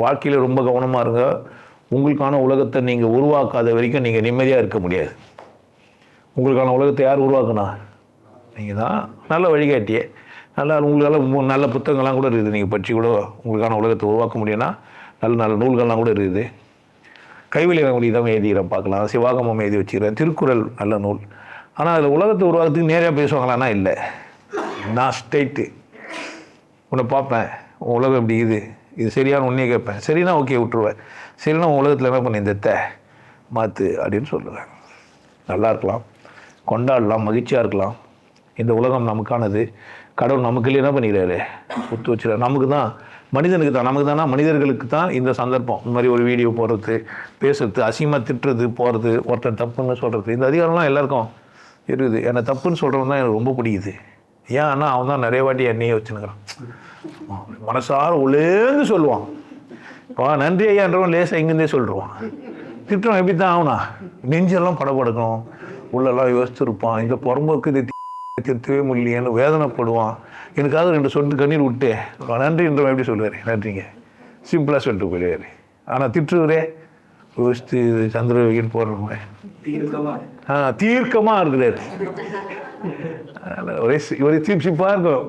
வாழ்க்கையில் ரொம்ப கவனமாக இருங்க. உங்களுக்கான உலகத்தை நீங்கள் உருவாக்காத வரைக்கும் நீங்கள் நிம்மதியாக இருக்க முடியாது. உங்களுக்கான உலகத்தை யார் உருவாக்குனா? நீங்கள் தான் நல்ல வழிகாட்டியே. நல்லா உங்களுக்கால நல்ல புத்தகங்கள்லாம் கூட இருக்குது. நீங்கள் படித்து கூட உங்களுக்கான உலகத்தை உருவாக்க முடியும்னா நல்ல நல்ல நூல்கள்லாம் கூட இருக்குது. கைவினை தான் எழுதிக்கிறேன் பார்க்கலாம். சிவாகமம் எழுதி வச்சுக்கிறேன். திருக்குறள் நல்ல நூல். ஆனால் அதில் உலகத்தை உருவாக்கத்துக்கு நேராக பேசுவாங்களான்னா இல்லை. நான் ஸ்டேட்டு உன்னை பார்ப்பேன். உன் உலகம் இப்படி இது இது சரியான உன்னையே கேட்பேன். சரினா ஓகே விட்டுருவேன். சரினா உன் உலகத்தில் என்ன பண்ணி? இந்த த மாற்று அப்படின்னு சொல்லுவேன் நல்லா இருக்கலாம். கொண்டாடலாம் மகிழ்ச்சியாக இருக்கலாம். இந்த உலகம் நமக்கானது. கடவுள் நமக்கு என்ன பண்ணிக்கிறாரு? ஒத்து வச்சுறாரு நமக்கு தான் மனிதனுக்கு தான் நமக்கு தானா மனிதர்களுக்கு தான் இந்த சந்தர்ப்பம். இந்த மாதிரி ஒரு வீடியோ போடுறது பேசுறது அசிங்கமாக திட்டுறது போகிறது ஒருத்தன் தப்புன்னு சொல்கிறது இந்த அதிகாரம்லாம் எல்லாருக்கும் இருக்குது. என்னை தப்புன்னு சொல்கிறவன் தான் எனக்கு ரொம்ப பிடிக்குது. ஏன்னா அவன் தான் நிறைய வாட்டி என்னையே வச்சுனுக்கிறான் மனசார உலேந்து சொல்லுவான். இப்போ நன்றி ஐயான்றவன் லேசாக இங்கேருந்தே சொல்லிடுவான் திட்டம் எப்படி தான் ஆகுனா நெஞ்செல்லாம் படபடுக்கணும் உள்ளெல்லாம் யோசிச்சிருப்பான். இந்த புறம்போக்கு இது தி- திருத்தவே முடியலையேன்னு வேதனைப்படுவான். எனக்காவது ரெண்டு சொட்டு கண்ணீர் விட்டு. நன்றின்றவன் எப்படி சொல்லுவார்? நன்றிங்க. சிம்பிளாக சொல்லிட்டு போயிடுவார். ஆனால் திட்டுறவரே யோசித்து சந்திரகின்னு போடுறவங்க ஆ தீர்க்கமாக இருக்கிறாரு ஒரே ஒரே சிப் சிப்பாக இருக்கும்.